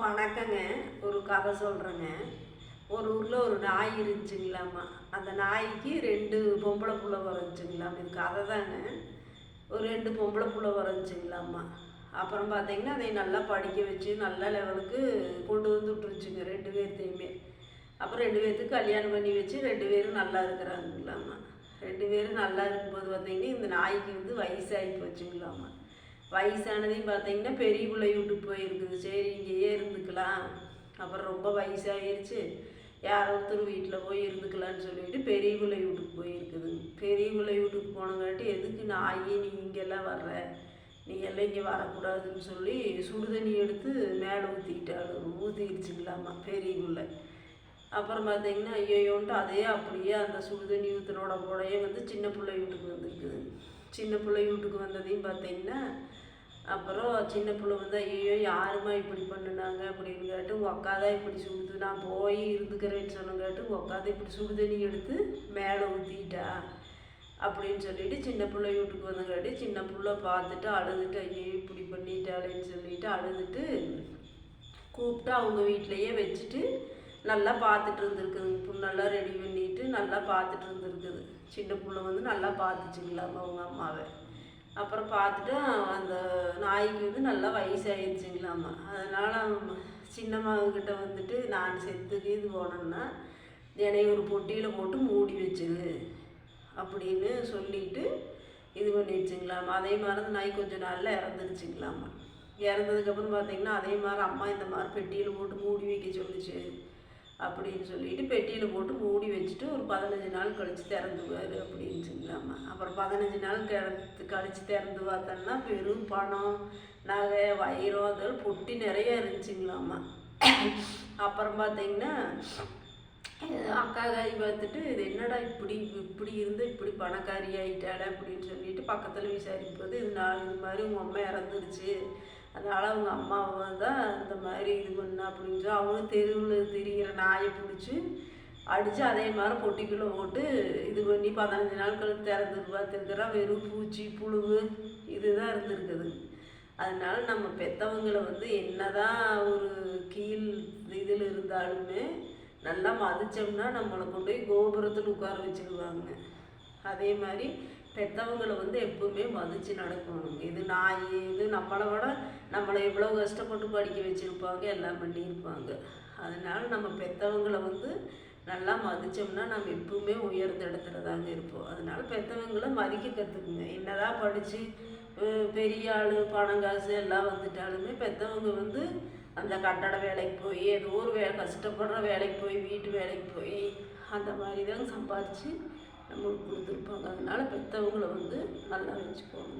வணக்கங்க. ஒரு கதை சொல்கிறேங்க ஒரு ஊரில் ஒரு நாய் இருந்துச்சுங்களாம்மா அந்த நாய்க்கு ரெண்டு பொம்பளை புள்ள வரைஞ்சிங்களாம் இது கதை தாங்க. ஒரு ரெண்டு பொம்பளை புள்ள வரைஞ்சிங்களாம்மா அப்புறம் பார்த்தீங்கன்னா அதை நல்லா படிக்க வச்சு நல்ல லெவலுக்கு கொண்டு வந்து விட்டுருச்சுங்க ரெண்டு பேர்த்தையுமே. அப்புறம் ரெண்டு பேர்த்துக்கு கல்யாணம் பண்ணி வச்சு ரெண்டு பேரும் நல்லா இருக்கிறாங்களாம்மா ரெண்டு பேரும் நல்லா இருக்கும்போது பார்த்தீங்கன்னா இந்த நாய்க்கு வந்து வயசாகி போச்சுங்களாம்மா வயசானதையும் பார்த்தீங்கன்னா பெரிய பிள்ளை வீட்டுக்கு போயிருக்குது. சரி இங்கேயே இருந்துக்கலாம். அப்புறம் ரொம்ப வயசாகிருச்சு யாரோ ஒருத்தர் வீட்டில் போய் இருந்துக்கலான்னு சொல்லிட்டு பெரிய பிள்ளை வீட்டுக்கு போயிருக்குது. பெரிய பிள்ளை வீட்டுக்கு போனங்காட்டி எதுக்கு நாய் நீ இங்கெல்லாம் வர்ற? நீ எல்லாம் இங்கே வரக்கூடாதுன்னு சொல்லி சுடுதண்ணி எடுத்து மேலே ஊற்றிக்கிட்டாள் ஊற்றிடுச்சுங்களாம்மா பெரிய பிள்ளை. அப்புறம் பார்த்தீங்கன்னா ஐயோன்ட்டு அதே அப்படியே அந்த சுடுதண்ணி ஊற்றினோட கூடயே வந்து சின்ன பிள்ளை வீட்டுக்கு வந்திருக்குது. சின்ன பிள்ளை வீட்டுக்கு வந்ததையும் பார்த்தீங்கன்னா அப்புறம் சின்ன பிள்ளை வந்து ஐயோ யாரும்மா இப்படி பண்ணினாங்க அப்படின்னு கேட்டு உக்காதா இப்படி சுடுது நான் போய் இருந்துக்கிறேன்னு சொன்னங்காட்டு உங்கள் அக்கா இப்படி சுடுதண்ணி எடுத்து மேலே ஊற்றிட்டா அப்படின்னு சொல்லிட்டு சின்ன பிள்ளை வீட்டுக்கு வந்தங்காட்டி சின்ன பிள்ளை பார்த்துட்டு அழுதுட்டு ஐயோ இப்படி பண்ணிட்டாளேன்னு சொல்லிட்டு அழுதுட்டு கூப்பிட்டு அவங்க வீட்டிலையே வச்சுட்டு நல்லா பார்த்துட்டு இருந்திருக்குதுங்க. புண்ணெல்லாம் ரெடி பண்ணிட்டு நல்லா பார்த்துட்டு இருந்திருக்குது. சின்ன புள்ள வந்து நல்லா பார்த்துச்சுங்களாம் அவங்க அம்மாவை. அப்புறம் பார்த்துட்டு அந்த நாய்க்கு வந்து நல்லா வயசாகிடுச்சுங்களாம்மா அதனால் சின்னம்மாவுக்கிட்ட வந்துட்டு நான் செத்துக்கு இது போனேன்னா என்னை ஒரு பொட்டியில் போட்டு மூடி வச்சுது அப்படின்னு சொல்லிட்டு இது பண்ணிடுச்சுங்களாம்மா அதே மாதிரி அந்த நாய் கொஞ்சம் நாளில் இறந்துருச்சுங்களாம்மா இறந்ததுக்கப்புறம் பார்த்தீங்கன்னா அதே மாதிரி அம்மா இந்த மாதிரி பெட்டியில் போட்டு மூடி வைக்க சொல்லிச்சு. அப்படின்னு சொல்லிட்டு பெட்டியில் போட்டு மூடி வச்சுட்டு ஒரு பதினஞ்சு நாள் கழித்து திறந்துவார் அப்படின்னுச்சுங்களாம்மா அப்புறம் பதினஞ்சு நாள் கிடந்து கழித்து திறந்து பார்த்தோன்னா வெறும் பணம் நகை வைரம் அதெல்லாம் பொட்டி நிறைய இருந்துச்சுங்களாம்மா அப்புறம் பார்த்தீங்கன்னா அக்கா காய் பார்த்துட்டு இது என்னடா இப்படி இப்படி இருந்து இப்படி பணக்காரி ஆகிட்டாளே அப்படின்னு சொல்லிட்டு பக்கத்தில் விசாரிப்பது இது நாலு இது மாதிரி உங்கள் அம்மா இறந்துருச்சு. அதனால் அவங்க அம்மாவை தான் இந்த மாதிரி இது பண்ண அப்படின்னு சொல்லி அவனும் தெருவில் திரிகிற நாயை பிடிச்சி அடித்து அதே மாதிரி பொட்டிக்குள்ளே போட்டு இது பண்ணி பதினஞ்சு நாட்கள் திறந்து பார்த்துருக்குறா வெறும் பூச்சி புழுவு இதுதான் இருந்திருக்குது. அதனால் நம்ம பெற்றவங்களை வந்து என்னதான் ஒரு கீழ் இதில் இருந்தாலுமே நல்லா மதித்தோம்னா நம்மளை கொண்டு போய் கோபுரத்தில் உட்கார வச்சுருவாங்க. அதே மாதிரி பெற்றவங்களை வந்து எப்பவுமே மதித்து நடக்கணும். இது நாய் இது நம்மளை விட நம்மளை எவ்வளோ கஷ்டப்பட்டு படிக்க வச்சுருப்பாங்க எல்லாம் பண்ணியிருப்பாங்க. அதனால் நம்ம பெற்றவங்களை வந்து நல்லா மதித்தோம்னா நம்ம எப்பவுமே உயர்ந்த இடத்துல தாங்க இருப்போம். அதனால் பெற்றவங்களை மதிக்க கற்றுக்குங்க என்னதான் படித்து பெரிய ஆள் பணம் காசு எல்லாம் வந்துட்டாலுமே பெற்றவங்க வந்து அந்த கட்டட வேலைக்கு போய் ஏதோ ஒரு வே கஷ்டப்படுற வேலைக்கு போய் வீட்டு வேலைக்கு போய் அந்த மாதிரி தான் சம்பாதிச்சு நம்மளுக்கு கொடுத்துருப்பாங்க. அதனால பெற்றவங்கள வந்து நல்லா வச்சுக்கோங்க.